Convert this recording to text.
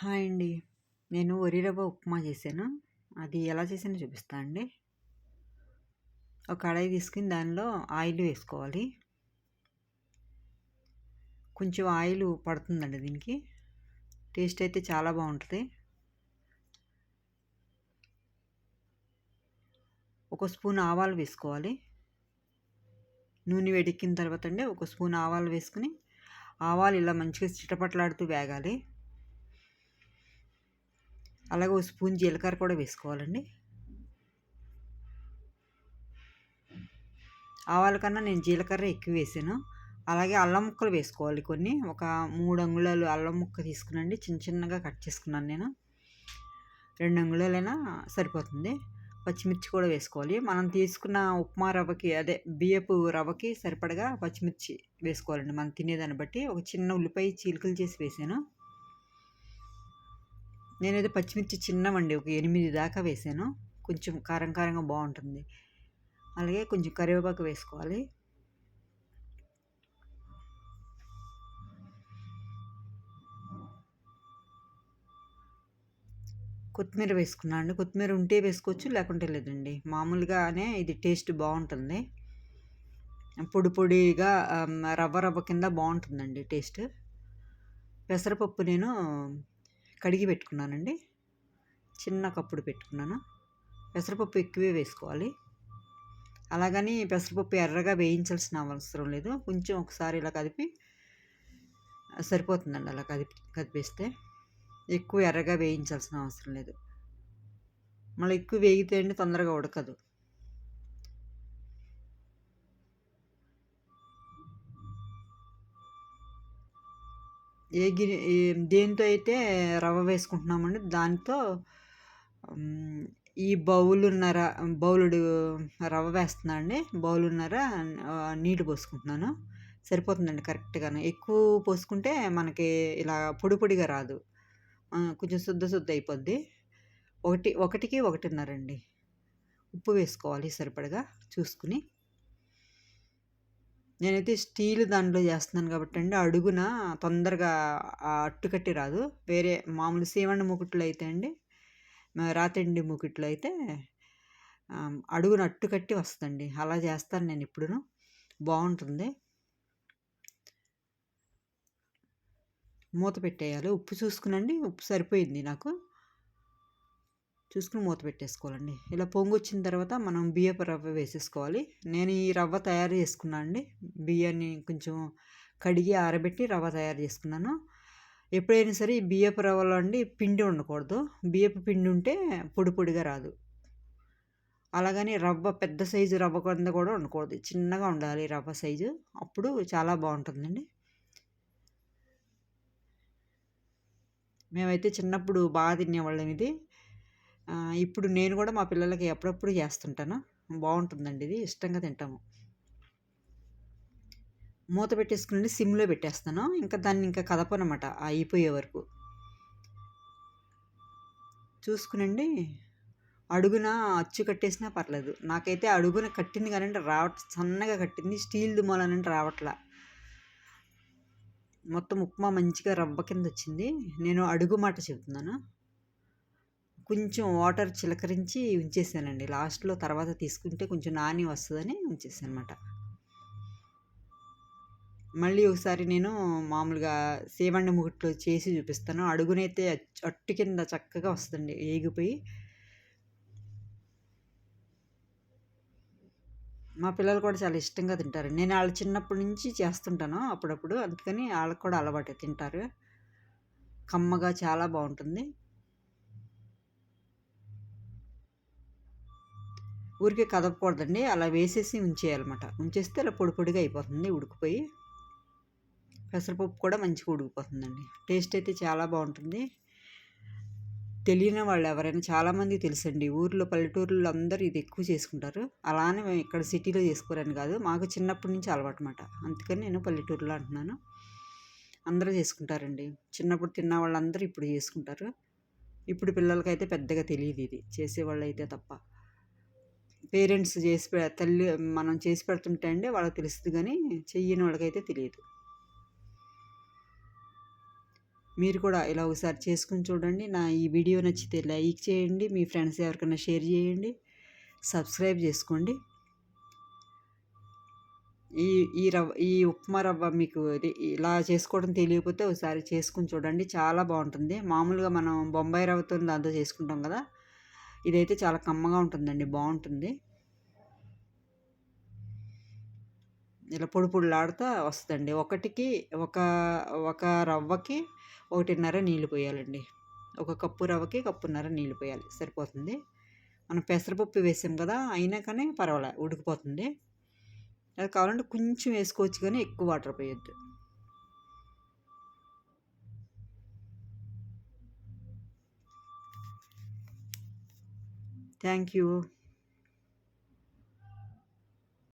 Hi అండి. నేను వరి రవ్వ ఉప్మా చేశాను. అది ఎలా చేసానో చూపిస్తా అండి. ఒక కడాయి తీసుకుని దానిలో ఆయిల్ వేసుకోవాలి. కొంచెం ఆయిల్ పడుతుందండి దీనికి. టేస్ట్ అయితే చాలా బాగుంటుంది ఒక స్పూన్ ఆవాలు వేసుకోవాలి. నూనె వేడెక్కిన తర్వాత అండి ఒక స్పూన్ ఆవాలు వేసుకుని ఆవాలు ఇలా మంచిగా చిటపట్లాడుతూ వేగాలి. అలాగే ఒక స్పూన్ జీలకర్ర కూడా వేసుకోవాలండి. ఆవాల కన్నా నేను జీలకర్ర ఎక్కువ వేసాను. అలాగే అల్లం ముక్కలు వేసుకోవాలి కొన్ని. ఒక మూడు అంగుళాలు అల్లం ముక్క తీసుకునండి. చిన్న చిన్నగా కట్ చేసుకున్నాను నేను. రెండు అంగుళాలైనా సరిపోతుంది. పచ్చిమిర్చి కూడా వేసుకోవాలి. మనం తీసుకున్న ఉప్మా రవ్వకి అదే బియ్యపు రవ్వకి సరిపడగా పచ్చిమిర్చి వేసుకోవాలండి. మనం తినేదాన్ని బట్టి. ఒక చిన్న ఉల్లిపాయ చీలికలు చేసి వేసాను. నేనైతే పచ్చిమిర్చి చిన్నవండి ఒక ఎనిమిది దాకా వేసాను. కొంచెం కారం కారంగా బాగుంటుంది. అలాగే కొంచెం కరివేపాకు వేసుకోవాలి. కొత్తిమీర వేసుకున్నా అండి. కొత్తిమీర ఉంటే వేసుకోవచ్చు లేకుంటే లేదండి. మామూలుగానే ఇది టేస్ట్ బాగుంటుంది. పొడి పొడిగా రవ్వ రవ్వ కింద బాగుంటుందండి టేస్ట్. పెసరపప్పు నేను కడిగి పెట్టుకున్నానండి. చిన్న కప్పుడు పెట్టుకున్నాను. పెసరపప్పు ఎక్కువే వేసుకోవాలి. అలాగని పెసరపప్పు ఎర్రగా వేయించాల్సిన అవసరం లేదు. కొంచెం ఒకసారి ఇలా కదిపి సరిపోతుందండి అలా కదిపి కదిపిస్తే. ఎక్కువ ఎర్రగా వేయించాల్సిన అవసరం లేదు. మళ్ళీ ఎక్కువ వేగితే అండి తొందరగా ఉడకదు. ఏ గిరి దేంతో అయితే రవ్వ వేసుకుంటున్నామండి దాంతో ఈ బౌలున్నర బౌలుడు రవ్వ వేస్తున్నా అండి. బౌలున్నర నీళ్ళు పోసుకుంటున్నాను. సరిపోతుందండి కరెక్ట్గాను. ఎక్కువ పోసుకుంటే మనకి ఇలా పొడి పొడిగా రాదు. కొంచెం శుద్ధ శుద్ధ అయిపోద్ది. ఒకటి ఒకటికి ఒకటిన్నరండి ఉప్పు వేసుకోవాలి సరిపడగా చూసుకుని. నేనైతే స్టీల్ దాంట్లో చేస్తున్నాను కాబట్టి అండి అడుగున తొందరగా అట్టుకట్టి రాదు. వేరే మామూలు సీమండి ముకుట్లు అయితే అండి రాతండి ముకుట్లు అయితే అడుగున అట్టుకట్టి వస్తుందండి. అలా చేస్తాను నేను ఇప్పుడును. బాగుంటుంది. మూత పెట్టేయాలి. ఉప్పు చూసుకునండి. ఉప్పు సరిపోయింది నాకు. చూసుకుని మూత పెట్టేసుకోవాలండి. ఇలా పొంగు వచ్చిన తర్వాత మనం బియ్యపు రవ్వ వేసేసుకోవాలి. నేను ఈ రవ్వ తయారు చేసుకున్నాను అండి. బియ్యాన్ని కొంచెం కడిగి ఆరబెట్టి రవ్వ తయారు చేసుకున్నాను. ఎప్పుడైనా సరే ఈ బియ్యపు రవ్వలో అండి పిండి ఉండకూడదు బియ్యపు పిండి ఉంటే పొడి పొడిగా రాదు. అలాగని రవ్వ పెద్ద సైజు రవ్వ కింద కూడా ఉండకూడదు చిన్నగా ఉండాలి రవ్వ సైజు. అప్పుడు చాలా బాగుంటుందండి. మేమైతే చిన్నప్పుడు బాగా తినేవాళ్ళం ఇది. ఇప్పుడు నేను కూడా మా పిల్లలకి ఎప్పుడప్పుడు చేస్తుంటాను. బాగుంటుందండి ఇది. ఇష్టంగా తింటాము. మూత పెట్టేసుకుని సిమ్లో పెట్టేస్తాను. ఇంకా దాన్ని ఇంకా కదపనమాట. అయిపోయే వరకు. చూసుకునండి. అడుగున అచ్చు కట్టేసినా పర్లేదు. నాకైతే అడుగున కట్టింది కానీ రావట్ సన్నగా కట్టింది. స్టీల్ దుమ్మాలనంటే రావట్లా. మొత్తం ఉప్మా మంచిగా రవ్వ కింద వచ్చింది. నేను అడుగు మాట చెబుతున్నాను. కొంచెం వాటర్ చిలకరించి ఉంచేసానండి. లాస్ట్లో తర్వాత తీసుకుంటే కొంచెం నాని వస్తుందని ఉంచేసాను అనమాట మళ్ళీ ఒకసారి నేను మామూలుగా సేవండి ముగుట్లో చేసి చూపిస్తాను. అడుగునైతే అట్టు కింద చక్కగా వస్తుందండి. ఏగిపోయి. మా పిల్లలు కూడా చాలా ఇష్టంగా తింటారు. నేను వాళ్ళు చిన్నప్పటి నుంచి చేస్తుంటాను అప్పుడప్పుడు. అందుకని వాళ్ళకి కూడా అలవాటు. తింటారు. కమ్మగా చాలా బాగుంటుంది. ఊరికే కదపకూడదండి. అలా వేసేసి ఉంచేయాలన్నమాట. ఉంచేస్తే అలా పొడి పొడిగా అయిపోతుంది. ఉడికిపోయి పెసరపప్పు కూడా మంచిగా ఉడికిపోతుందండి. టేస్ట్ అయితే చాలా బాగుంటుంది. తెలియని వాళ్ళు ఎవరైనా చాలామంది తెలుసండి. ఊర్లో పల్లెటూరులో అందరూ ఇది ఎక్కువ చేసుకుంటారు. అలానే మేము ఇక్కడ సిటీలో చేసుకోరని కాదు. మాకు చిన్నప్పటి నుంచి అలవాటు అనమాట అందుకని నేను పల్లెటూరులో అంటున్నాను. అందరూ చేసుకుంటారండి. చిన్నప్పుడు తిన్న వాళ్ళందరూ ఇప్పుడు చేసుకుంటారు. ఇప్పుడు పిల్లలకైతే పెద్దగా తెలియదు ఇది. చేసేవాళ్ళు అయితే తప్ప. పేరెంట్స్ చేసి తల్లి మనం చేసి పెడుతుంటే అండి వాళ్ళకి తెలుస్తుంది కానీ చెయ్యని వాళ్ళకైతే తెలియదు. మీరు కూడా ఇలా ఒకసారి చేసుకుని చూడండి. నా ఈ వీడియో నచ్చితే లైక్ చేయండి. మీ ఫ్రెండ్స్ ఎవరికైనా షేర్ చేయండి. సబ్స్క్రైబ్ చేసుకోండి. ఈ ఈ రవ్వ ఈ ఉప్మా రవ్వ మీకు ఇది ఇలా చేసుకోవడం తెలియకపోతే ఒకసారి చేసుకుని చూడండి. చాలా బాగుంటుంది. మామూలుగా మనం బొంబాయి రవ్వతో దాంతో చేసుకుంటాం కదా. ఇదైతే చాలా కమ్మగా ఉంటుందండి బాగుంటుంది. ఇలా పొడి పొడిలాడుతూ వస్తుందండి. ఒకటికి ఒక ఒక రవ్వకి ఒకటిన్నర నీళ్ళు పోయాలండి. ఒక కప్పు రవ్వకి కప్పున్నర నీళ్ళు పోయాలి సరిపోతుంది. మనం పెసరపప్పు వేసాం కదా అయినా కానీ పర్వాలే ఉడికిపోతుంది. అది కావాలంటే కొంచెం వేసుకోవచ్చు కానీ ఎక్కువ వాటర్ పోయొద్దు. Thank you.